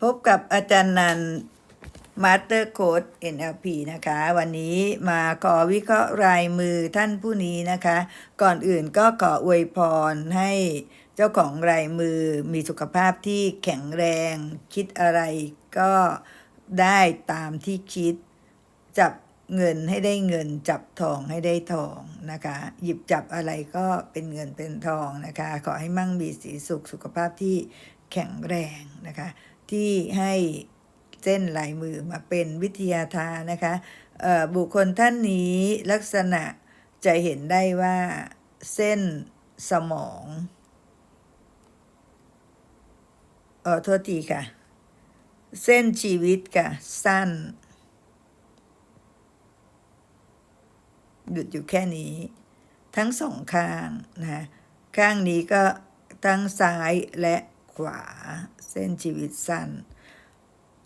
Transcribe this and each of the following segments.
พบกับอาจารย์นันมาสเตอร์โค้ด NLP นะคะ วันนี้มาขอวิเคราะห์รายมือท่านผู้นี้นะคะ ก่อนอื่นก็ขออวยพรให้เจ้าของรายมือมีสุขภาพที่แข็งแรง คิดอะไรก็ได้ตามที่คิด จับเงินให้ได้เงินจับทองให้ได้ทองนะคะ หยิบจับอะไรก็เป็นเงินเป็นทองนะคะ ขอให้มั่งมีสีสุขสุขภาพที่แข็งแรงนะคะ ที่ให้เส้นลายมือมาเป็นวิทยาทานนะคะเอ่อบุคคลท่านนี้ลักษณะจะเห็นได้ว่าเส้นสมองเออโทษทีค่ะ เส้นชีวิตค่ะ สั้น หยุดอยู่แค่นี้ ทั้งสองข้างนะข้างนี้ก็ทั้งซ้ายและ ขวา เส้นชีวิตสั้น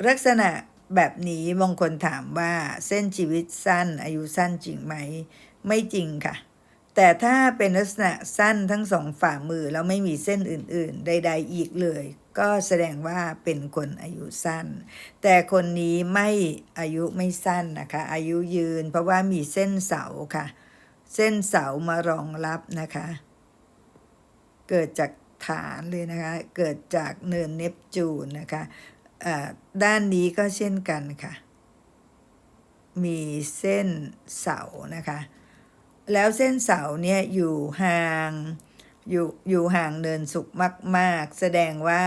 ลักษณะแบบนี้บางคนถามว่าเส้นชีวิตสั้น อายุสั้นจริงไหม ไม่จริงค่ะ แต่ถ้าเป็นลักษณะสั้นทั้งสองฝ่ามือแล้วไม่มีเส้นอื่น ๆ ใด ๆ อีกเลย ก็แสดงว่าเป็นคนอายุสั้น แต่คนนี้ไม่อายุไม่สั้นนะคะ อายุยืนเพราะว่ามีเส้นเสาค่ะ เส้นเสามารองรับนะคะ เกิดจาก ฐานเลยนะคะ เกิดจากเนินเนปจูนนะคะด้านนี้ก็เช่นกันค่ะ มีเส้นเสานะคะ แล้วเส้นเสาเนี่ยอยู่ห่างอยู่อยู่ห่างเนินสุขมาก ๆ แสดงว่า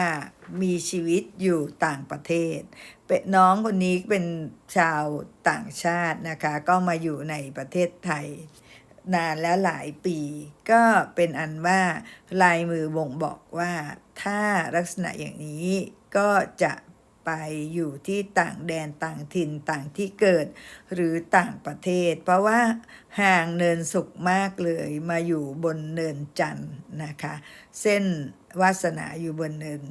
มีชีวิตอยู่ต่างประเทศ เป็นน้องคนนี้เป็นชาวต่างชาตินะคะ ก็มาอยู่ในประเทศไทย นานแล้วหลายปี ก็เป็นอันว่าลายมือบ่งบอกว่า ถ้าลักษณะอย่างนี้ก็จะไปอยู่ที่ต่างแดนต่างถิ่นต่างที่เกิดหรือต่างประเทศ เพราะว่าห่างเนินสุขมากเลยมาอยู่บนเนินจันทร์นะคะ เส้นวาสนาอยู่บนเนิน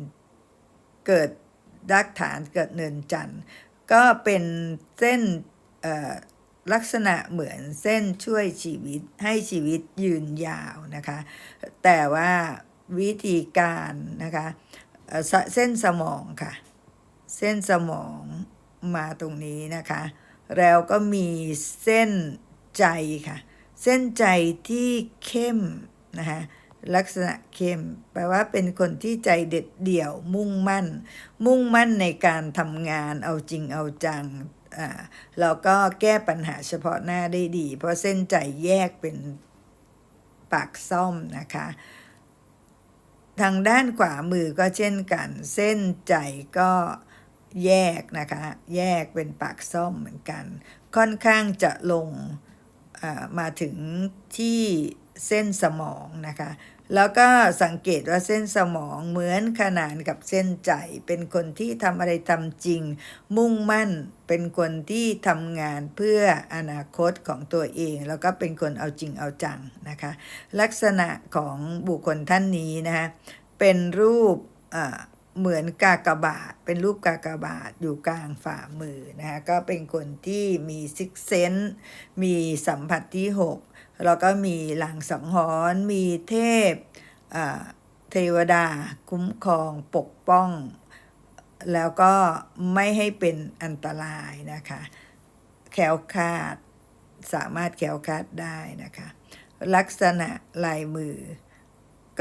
เกิดรักฐานเกิดเนินจันทร์ก็เป็นเส้นเอ่อ ลักษณะเหมือนเส้นช่วยชีวิตให้ชีวิตยืนยาวนะคะ แต่ว่าวิธีการนะคะเสเส้นสมองค่ะ เส้นสมองมาตรงนี้นะคะ แล้วก็มีเส้นใจค่ะ เส้นใจที่เข้มนะคะลักษณะเข้มแปลว่าเป็นคนที่ใจเด็ดเดี่ยวมุ่งมั่น มุ่งมั่นในการทำงานเอาจริงเอาจัง อ่าก็แก้ปัญหาเฉพาะหน้าได้ดี เพราะเส้นใจแยกเป็นปากซ่อมนะคะ ทางด้านขวามือก็เช่นกัน เส้นใจก็แยกนะคะ แยกเป็นปากซ่อมเหมือนกัน ค่อนข้างจะลงมาถึงที่เส้นสมองนะคะ แล้วก็สังเกตว่าเส้นสมองเหมือนขนานกับเส้นใจ เป็นคนที่ทำอะไรทำจริง มุ่งมั่นเป็นคนที่ทำงานเพื่ออนาคตของตัวเอง แล้วก็เป็นคนเอาจริงเอาจังนะคะ ลักษณะของบุคคลท่านนี้นะคะเป็นรูปอ่าเหมือนกากบาท เป็นรูปกากบาทอยู่กลางฝ่ามือนะคะก็เป็นคนที่มีซิกเซนมีสัมผัสที่หก แล้วก็มีหลังสังหรณ์มีเทพเทวดาคุ้มครองปกป้อง แล้วก็ไม่ให้เป็นอันตรายนะคะแคล้วคาดสามารถแคล้วคาดได้นะคะ ลักษณะลายมือ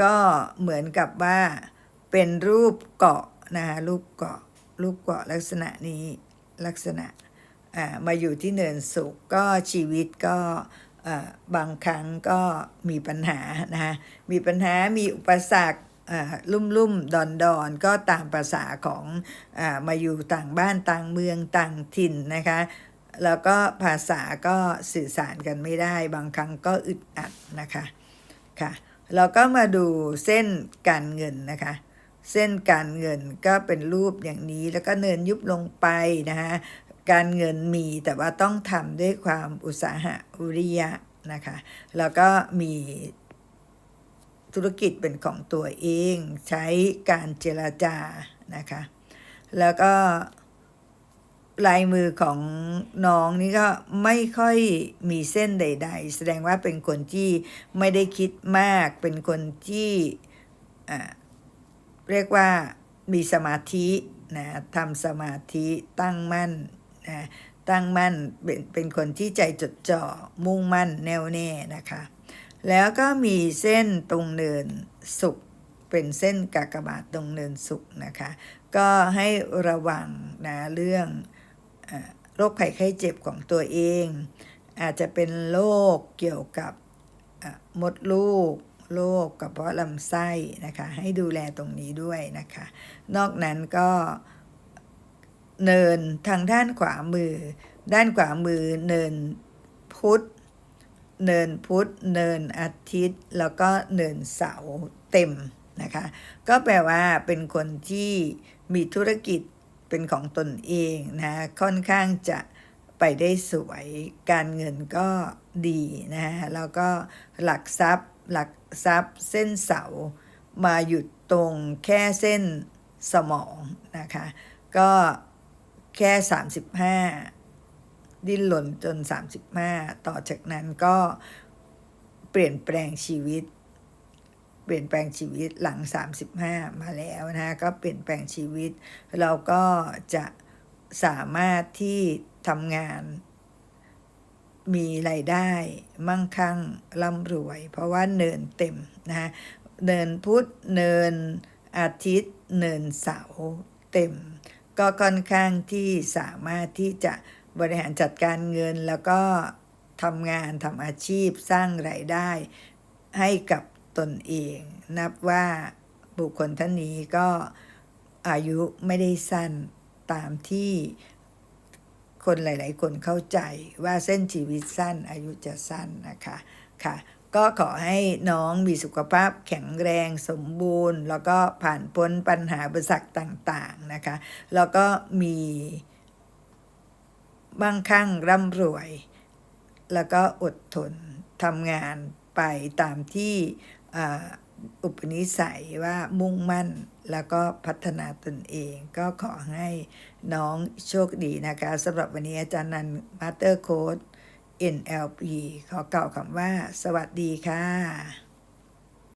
ก็เหมือนกับว่าเป็นรูปเกาะนะคะรูปเกาะรูปเกาะลักษณะนี้ลักษณะมาอยู่ที่เนินสุขก็ชีวิตก็ บางครั้งก็มีปัญหานะคะมีปัญหามีอุปสรรคอ่าลุ่มลุ่มดอนดอนก็ตามภาษาของอามาอยู่ต่างบ้านต่างเมืองต่างถิ่นนะคะแล้วก็ภาษาก็สื่อสารกันไม่ได้ บางครั้งก็อึดอัดนะคะค่ะเราก็มาดูเส้นการเงินนะคะ เส้นการเงินก็เป็นรูปอย่างนี้แล้วก็เนินยุบลงไปนะคะ การเงินมีแต่ว่าต้องทำด้วยความอุตสาหะอุริยะนะคะ แล้วก็มีธุรกิจเป็นของตัวเองใช้การเจรจานะคะ แล้วก็ลายมือของน้องนี่ก็ไม่ค่อยมีเส้นใด ๆ แสดงว่าเป็นคนที่ไม่ได้คิดมาก เป็นคนที่เรียกว่ามีสมาธินะทำสมาธิตั้งมั่น นะตั้งมั่นเป็นเป็นคนที่ใจจดจ่อมุ่งมั่นแน่วแน่นะคะ แล้วก็มีเส้นตรงเนินสุขเป็นเส้นกากบาทตรงเนินสุขนะคะ ก็ให้ระวังนะเรื่องอโรคภัยไข้เจ็บของตัวเอง อาจจะเป็นโรคเกี่ยวกับมดลูกโรคกระเพาะลำไส้นะคะ ให้ดูแลตรงนี้ด้วยนะคะ นอกนั้นก็ เนินทางด้านขวามือ ด้านขวามือเนินพุธเนินพุธเนินอาทิตย์ แล้วก็เนินเสาร์เต็มนะคะ ก็แปลว่าเป็นคนที่มีธุรกิจเป็นของตนเองนะค่อนข้างจะไปได้สวยการเงินก็ดีนะฮะแล้วก็หลักทรัพย์หลักทรัพย์เส้นเสามาหยุดตรงแค่เส้นสมองนะคะ ก็ แค่ 35 ดิ้นหล่นจน 35 ต่อจากนั้นก็เปลี่ยนแปลงชีวิต เปลี่ยนแปลงชีวิตหลัง 35 มาแล้วนะก็เปลี่ยนแปลงชีวิต เราก็จะสามารถที่ทำงานมีรายได้มั่งคั่งร่ำรวย เพราะว่าเนินเต็มนะฮะเนินพุธเนินอาทิตย์ เนินเสาร์เต็ม ก็ค่อนข้างที่สามารถที่จะบริหารจัดการเงิน แล้วก็ทำงานทำอาชีพสร้างรายได้ให้กับตนเอง นับว่าบุคคลท่านนี้ก็อายุไม่ได้สั้นตามที่คนหลาย ๆ คนเข้าใจว่าเส้นชีวิตสั้นอายุจะสั้นนะคะค่ะ ก็ขอให้น้องมีสุขภาพแข็งแรงสมบูรณ์ แล้วก็ผ่านพ้นปัญหาอุปสรรคต่างๆนะคะ แล้วก็มีมั่งคั่งร่ำรวย แล้วก็อดทนทำงานไปตามที่อุปนิสัยว่ามุ่งมั่นแล้วก็พัฒนาตนเอง ก็ขอให้น้องโชคดีนะคะสำหรับวันนี้อาจารย์นันมาสเตอร์โค้ด NLP ขอกล่าวคำว่า สวัสดีค่ะ